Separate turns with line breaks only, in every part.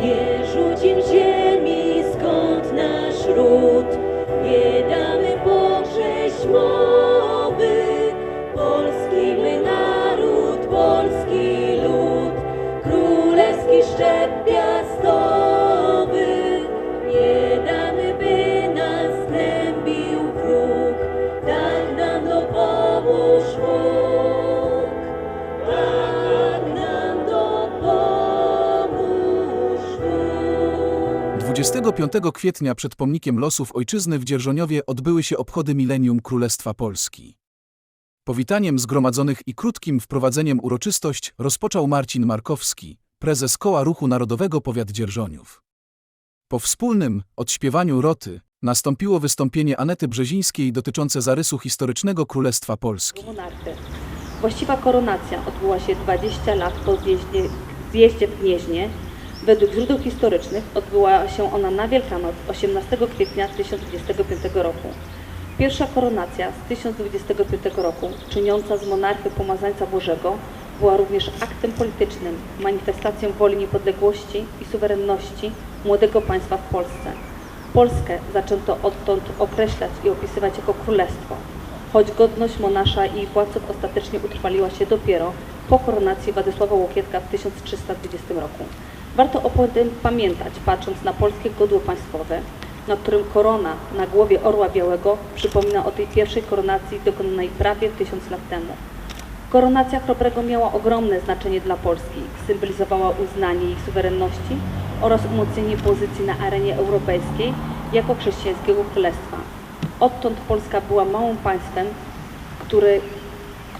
也如今却
25 kwietnia przed pomnikiem losów ojczyzny w Dzierżoniowie odbyły się obchody milenium Królestwa Polski. Powitaniem zgromadzonych i krótkim wprowadzeniem uroczystość rozpoczął Marcin Markowski, prezes Koła Ruchu Narodowego Powiat Dzierżoniów. Po wspólnym odśpiewaniu roty nastąpiło wystąpienie Anety Brzezińskiej dotyczące zarysu historycznego Królestwa Polski.
monarchy. Właściwa koronacja odbyła się 20 lat po zjeździe, zjeździe w Gnieźnie. Według źródeł historycznych odbyła się ona na Wielkanoc 18 kwietnia 1025 roku. Pierwsza koronacja z 1025 roku, czyniąca z monarchy pomazańca Bożego, była również aktem politycznym, manifestacją woli niepodległości i suwerenności młodego państwa w Polsce. Polskę zaczęto odtąd określać i opisywać jako królestwo, choć godność monasza i władców ostatecznie utrwaliła się dopiero po koronacji Władysława Łokietka w 1320 roku. Warto o tym pamiętać, patrząc na polskie godło państwowe, na którym korona na głowie orła białego przypomina o tej pierwszej koronacji dokonanej prawie tysiąc lat temu. Koronacja Chrobrego miała ogromne znaczenie dla Polski, symbolizowała uznanie jej suwerenności oraz umocnienie pozycji na arenie europejskiej jako chrześcijańskiego królestwa. Odtąd Polska była małym państwem, który,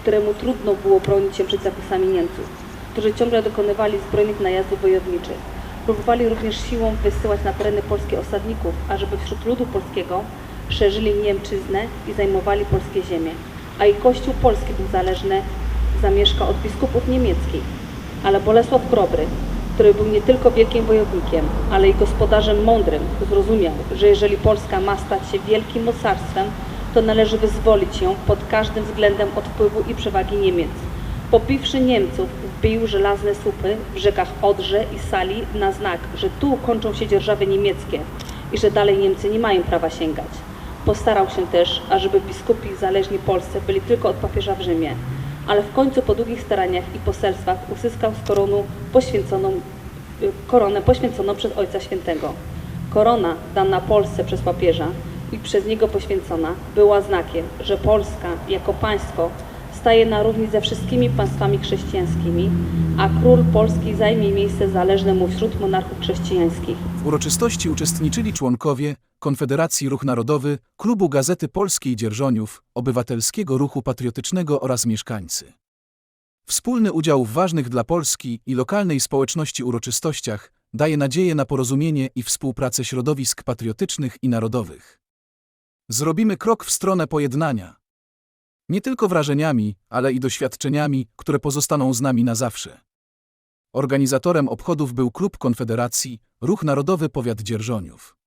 któremu trudno było bronić się przed zakusami Niemców, którzy ciągle dokonywali zbrojnych najazdów wojowniczych. Próbowali również siłą wysyłać na tereny polskie osadników, ażeby wśród ludu polskiego szerzyli Niemczyznę i zajmowali polskie ziemie. A i Kościół polski był zależny zamieszka od biskupów niemieckich. Ale Bolesław Chrobry, który był nie tylko wielkim wojownikiem, ale i gospodarzem mądrym, zrozumiał, że jeżeli Polska ma stać się wielkim mocarstwem, to należy wyzwolić ją pod każdym względem od wpływu i przewagi Niemiec. Pobiwszy Niemców, wbił żelazne słupy w rzekach Odrze i Sali na znak, że tu kończą się dzierżawy niemieckie i że dalej Niemcy nie mają prawa sięgać. Postarał się też, ażeby biskupi zależni Polsce byli tylko od papieża w Rzymie, ale w końcu po długich staraniach i poselstwach uzyskał z koronu poświęconą, koronę poświęconą przez Ojca Świętego. Korona dana Polsce przez papieża i przez niego poświęcona była znakiem, że Polska jako państwo staje na równi ze wszystkimi państwami chrześcijańskimi, a król Polski zajmie miejsce zależne mu wśród monarchów chrześcijańskich.
W uroczystości uczestniczyli członkowie Konfederacji Ruch Narodowy, Klubu Gazety Polskiej Dzierżoniów, Obywatelskiego Ruchu Patriotycznego oraz mieszkańcy. Wspólny udział w ważnych dla Polski i lokalnej społeczności uroczystościach daje nadzieję na porozumienie i współpracę środowisk patriotycznych i narodowych. Zrobimy krok w stronę pojednania. Nie tylko wrażeniami, ale i doświadczeniami, które pozostaną z nami na zawsze. Organizatorem obchodów był Klub Konfederacji, Ruch Narodowy Powiat Dzierżoniów.